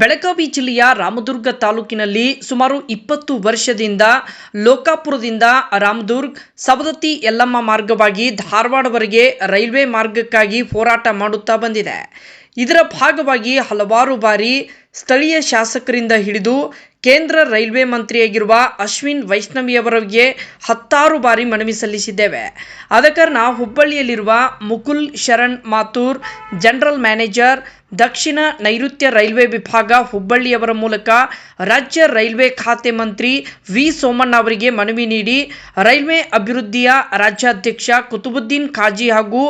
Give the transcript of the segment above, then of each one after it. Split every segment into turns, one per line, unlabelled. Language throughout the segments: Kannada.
ಬೆಳಗಾವಿ ಜಿಲ್ಲೆಯ ರಾಮದುರ್ಗ ತಾಲೂಕಿನಲ್ಲಿ ಸುಮಾರು ಇಪ್ಪತ್ತು ವರ್ಷದಿಂದ ಲೋಕಾಪುರದಿಂದ ರಾಮದುರ್ಗ್, ಸವದತ್ತಿ ಯಲ್ಲಮ್ಮ ಮಾರ್ಗವಾಗಿ ಧಾರವಾಡವರೆಗೆ ರೈಲ್ವೆ ಮಾರ್ಗಕ್ಕಾಗಿ ಹೋರಾಟ ಮಾಡುತ್ತಾ ಬಂದಿದೆ. ಇದರ ಭಾಗವಾಗಿ ಹಲವಾರು ಬಾರಿ ಸ್ಥಳೀಯ ಶಾಸಕರಿಂದ ಹಿಡಿದು ಕೇಂದ್ರ ರೈಲ್ವೆ ಮಂತ್ರಿಯಾಗಿರುವ ಅಶ್ವಿನ್ ವೈಷ್ಣವಿಯವರಿಗೆ ಹತ್ತಾರು ಬಾರಿ ಮನವಿ ಸಲ್ಲಿಸಿದ್ದೇವೆ. ಆದ ಕಾರಣ ಹುಬ್ಬಳ್ಳಿಯಲ್ಲಿರುವ ಮುಕುಲ್ ಶರಣ್ ಮಾತೂರ್ ಜನರಲ್ ಮ್ಯಾನೇಜರ್, ದಕ್ಷಿಣ ನೈಋತ್ಯ ರೈಲ್ವೆ ವಿಭಾಗ ಹುಬ್ಬಳ್ಳಿಯವರ ಮೂಲಕ ರಾಜ್ಯ ರೈಲ್ವೆ ಖಾತೆ ಮಂತ್ರಿ ವಿ ಸೋಮಣ್ಣ ಅವರಿಗೆ ಮನವಿ ನೀಡಿ ರೈಲ್ವೆ ಅಭಿವೃದ್ಧಿಯ ರಾಜ್ಯಾಧ್ಯಕ್ಷ ಕುತುಬುದ್ದೀನ್ ಖಾಜಿ ಹಾಗೂ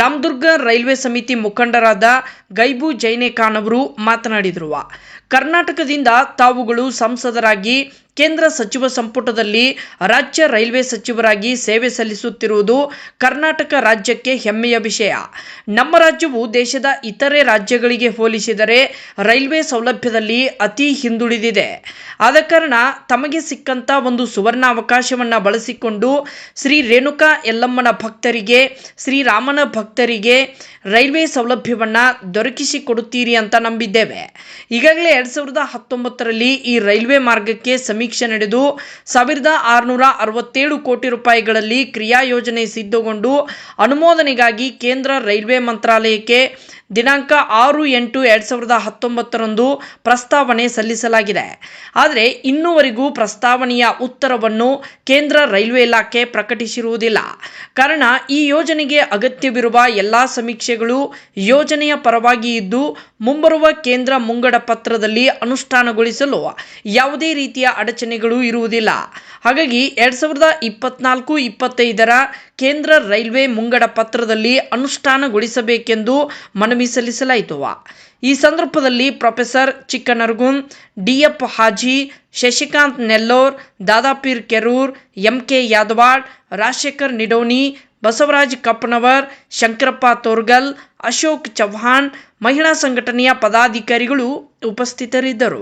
ರಾಮದುರ್ಗ ರೈಲ್ವೆ ಸಮಿತಿ ಮುಖಂಡರಾದ ಗೈಬು ಜೈನೆ ಖಾನ್ ಅವರು ಕರ್ನಾಟಕದಿಂದ ತಾವುಗಳು ಸಂಸದರಾಗಿ, ಕೇಂದ್ರ ಸಚಿವ ಸಂಪುಟದಲ್ಲಿ ರಾಜ್ಯ ರೈಲ್ವೆ ಸಚಿವರಾಗಿ ಸೇವೆ ಸಲ್ಲಿಸುತ್ತಿರುವುದು ಕರ್ನಾಟಕ ರಾಜ್ಯಕ್ಕೆ ಹೆಮ್ಮೆಯ ವಿಷಯ. ನಮ್ಮ ರಾಜ್ಯವು ದೇಶದ ಇತರೆ ರಾಜ್ಯಗಳಿಗೆ ಹೋಲಿಸಿದರೆ ರೈಲ್ವೆ ಸೌಲಭ್ಯದಲ್ಲಿ ಅತಿ ಹಿಂದುಳಿದಿದೆ. ಆದ ಕಾರಣ ತಮಗೆ ಸಿಕ್ಕಂಥ ಒಂದು ಸುವರ್ಣ ಅವಕಾಶವನ್ನು ಬಳಸಿಕೊಂಡು ಶ್ರೀ ರೇಣುಕಾ ಯಲ್ಲಮ್ಮನ ಭಕ್ತರಿಗೆ ಶ್ರೀರಾಮನ ಭಕ್ತರಿಗೆ ರೈಲ್ವೆ ಸೌಲಭ್ಯವನ್ನು ದೊರಕಿಸಿಕೊಡುತ್ತೀರಿ ಅಂತ ನಂಬಿದ್ದೇವೆ. ಈಗಾಗಲೇ ಎರಡು ಸಾವಿರದ ಹತ್ತೊಂಬತ್ತರಲ್ಲಿ ಈ ರೈಲ್ವೆ ಮಾರ್ಗಕ್ಕೆ ಸಮೀಕ್ಷೆ ನಡೆದು ಸಾವಿರದ ಆರುನೂರ ಅರವತ್ತೇಳು ಕೋಟಿ ರೂಪಾಯಿಗಳಲ್ಲಿ ಕ್ರಿಯಾ ಯೋಜನೆ ಸಿದ್ಧಗೊಂಡು ಅನುಮೋದನೆಗಾಗಿ ಕೇಂದ್ರ ರೈಲ್ವೆ ಮಂತ್ರಾಲಯಕ್ಕೆ ದಿನಾಂಕ ಆರು ಎಂಟು ಎರಡು ಸಾವಿರದ ಹತ್ತೊಂಬತ್ತರಂದು ಪ್ರಸ್ತಾವನೆ ಸಲ್ಲಿಸಲಾಗಿದೆ. ಆದರೆ ಇನ್ನುವರೆಗೂ ಪ್ರಸ್ತಾವನೆಯ ಉತ್ತರವನ್ನು ಕೇಂದ್ರ ರೈಲ್ವೆ ಇಲಾಖೆ ಪ್ರಕಟಿಸಿರುವುದಿಲ್ಲ. ಕಾರಣ ಈ ಯೋಜನೆಗೆ ಅಗತ್ಯವಿರುವ ಎಲ್ಲ ಸಮೀಕ್ಷೆಗಳು ಯೋಜನೆಯ ಪರವಾಗಿ ಇದ್ದು, ಮುಂಬರುವ ಕೇಂದ್ರ ಮುಂಗಡ ಪತ್ರದಲ್ಲಿ ಅನುಷ್ಠಾನಗೊಳಿಸಲು ಯಾವುದೇ ರೀತಿಯ ಅಡಚಣೆಗಳು ಇರುವುದಿಲ್ಲ. ಹಾಗಾಗಿ ಎರಡು ಸಾವಿರದ ಇಪ್ಪತ್ನಾಲ್ಕು, ಇಪ್ಪತ್ತೈದರ ಕೇಂದ್ರ ರೈಲ್ವೆ ಮುಂಗಡ ಪತ್ರದಲ್ಲಿ ಅನುಷ್ಠಾನಗೊಳಿಸಬೇಕೆಂದು ಮನವಿ ಸಲ್ಲಿಸಲಾಯಿತು. ಈ ಸಂದರ್ಭದಲ್ಲಿ professor Chikkanaragun DF Haji, Shashikant Nellore, Dadapeer Kerur M K Yadawad Rajashekhar Nidoni Basavaraj Kappanavar, Shankarappa Torgal, Ashok Chauhan ಮಹಿಳಾ ಸಂಘಟನೆಯ ಪದಾಧಿಕಾರಿಗಳು ಉಪಸ್ಥಿತರಿದ್ದರು.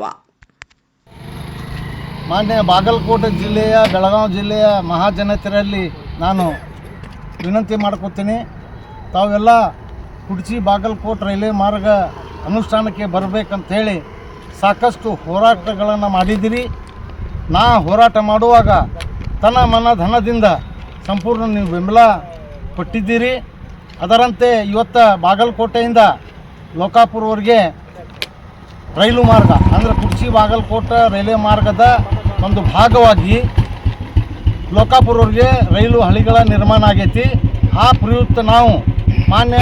ಮಾನ್ಯ ಬಾಗಲಕೋಟೆ ಜಿಲ್ಲೆಯ ಬೆಳಗಾವಿ ಜಿಲ್ಲೆಯ ಮಹಾಜನತೆಯಲ್ಲಿ ನಾನು ವಿನಂತಿ ಮಾಡ್ಕೊತೀನಿ. ತಾವೆಲ್ಲ ಕುಡ್ಚಿ ಬಾಗಲಕೋಟೆ ರೈಲ್ವೆ ಮಾರ್ಗ ಅನುಷ್ಠಾನಕ್ಕೆ ಬರಬೇಕಂತೇಳಿ ಸಾಕಷ್ಟು ಹೋರಾಟಗಳನ್ನು ಮಾಡಿದ್ದೀರಿ. ನಾ ಹೋರಾಟ ಮಾಡುವಾಗ ತನ ಮನ ಧನದಿಂದ ಸಂಪೂರ್ಣ ನೀವು ಬೆಂಬಲ ಕೊಟ್ಟಿದ್ದೀರಿ. ಅದರಂತೆ ಇವತ್ತು ಬಾಗಲಕೋಟೆಯಿಂದ ಲೋಕಾಪುರವರೆಗೆ ರೈಲು ಮಾರ್ಗ, ಅಂದರೆ ಕುರ್ಚಿ ಬಾಗಲಕೋಟೆ ರೈಲ್ವೆ ಮಾರ್ಗದ ಒಂದು ಭಾಗವಾಗಿ ಲೋಕಾಪುರವರೆಗೆ ರೈಲು ಹಳಿಗಳ ನಿರ್ಮಾಣ ಆಗೈತಿ. ಆ ಪ್ರಯುಕ್ತ ನಾವು ಮಾನ್ಯ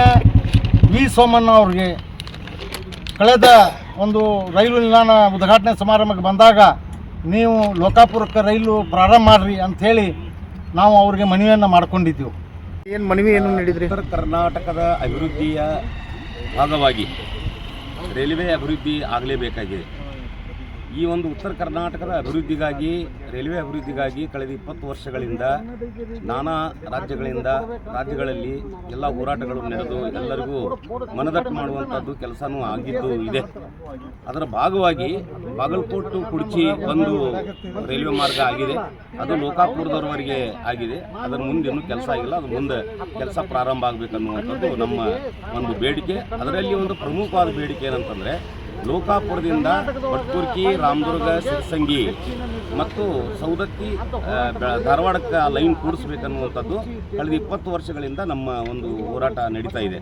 ವಿ. ಸೋಮಣ್ಣ ಅವ್ರಿಗೆ ಕಳೆದ ಒಂದು ರೈಲು ನಿಲ್ದಾಣ ಉದ್ಘಾಟನೆ ಸಮಾರಂಭಕ್ಕೆ ಬಂದಾಗ ನೀವು ಲೋಕಾಪುರಕ್ಕೆ ರೈಲು ಪ್ರಾರಂಭ ಮಾಡಿರಿ ಅಂಥೇಳಿ ನಾವು ಅವ್ರಿಗೆ ಮನವಿಯನ್ನು ಮಾಡ್ಕೊಂಡಿದ್ದೆವು.
ಏನು ಮನವಿ ಏನು ನೀಡಿದ್ರಿ?
ಸರ್ ಕರ್ನಾಟಕದ ಅಭಿವೃದ್ಧಿಯ ಭಾಗವಾಗಿ ರೈಲ್ವೆ ಅಭಿವೃದ್ಧಿ ಆಗಲೇಬೇಕಾಗಿದೆ. ಈ ಒಂದು ಉತ್ತರ ಕರ್ನಾಟಕದ ಅಭಿವೃದ್ಧಿಗಾಗಿ, ರೈಲ್ವೆ ಅಭಿವೃದ್ಧಿಗಾಗಿ ಕಳೆದ ಇಪ್ಪತ್ತು ವರ್ಷಗಳಿಂದ ನಾನಾ ರಾಜ್ಯಗಳಿಂದ ರಾಜ್ಯಗಳಲ್ಲಿ ಎಲ್ಲ ಹೋರಾಟಗಳು ನಡೆದು ಎಲ್ಲರಿಗೂ ಮನದಟ್ಟು ಮಾಡುವಂಥದ್ದು ಕೆಲಸನೂ ಆಗಿದ್ದು ಇದೆ. ಅದರ ಭಾಗವಾಗಿ ಬಾಗಲಕೋಟು ಕುಡ್ಚಿ ಒಂದು ರೈಲ್ವೆ ಮಾರ್ಗ ಆಗಿದೆ. ಅದು ಲೋಕಾಪುರದವರೆಗೆ ಆಗಿದೆ. ಅದರ ಮುಂದೆ ಇನ್ನೂ ಕೆಲಸ ಆಗಿಲ್ಲ. ಅದು ಮುಂದೆ ಕೆಲಸ ಪ್ರಾರಂಭ ಆಗಬೇಕನ್ನುವಂಥದ್ದು ನಮ್ಮ ಒಂದು ಬೇಡಿಕೆ. ಅದರಲ್ಲಿ ಒಂದು ಪ್ರಮುಖವಾದ ಬೇಡಿಕೆ ಏನಂತಂದರೆ ಲೋಕಾಪುರದಿಂದ ಬಟ್ಕುರ್ಕಿ ರಾಮದುರ್ಗ ಸಂಗಿ ಮತ್ತು ಸೌದತ್ತಿ ಧಾರವಾಡಕ್ಕೆ ಲೈನ್ ಕೂಡಿಸ್ಬೇಕನ್ನುವಂಥದ್ದು ಕಳೆದ ಇಪ್ಪತ್ತು ವರ್ಷಗಳಿಂದ ನಮ್ಮ ಒಂದು ಹೋರಾಟ ನಡೀತಾ ಇದೆ.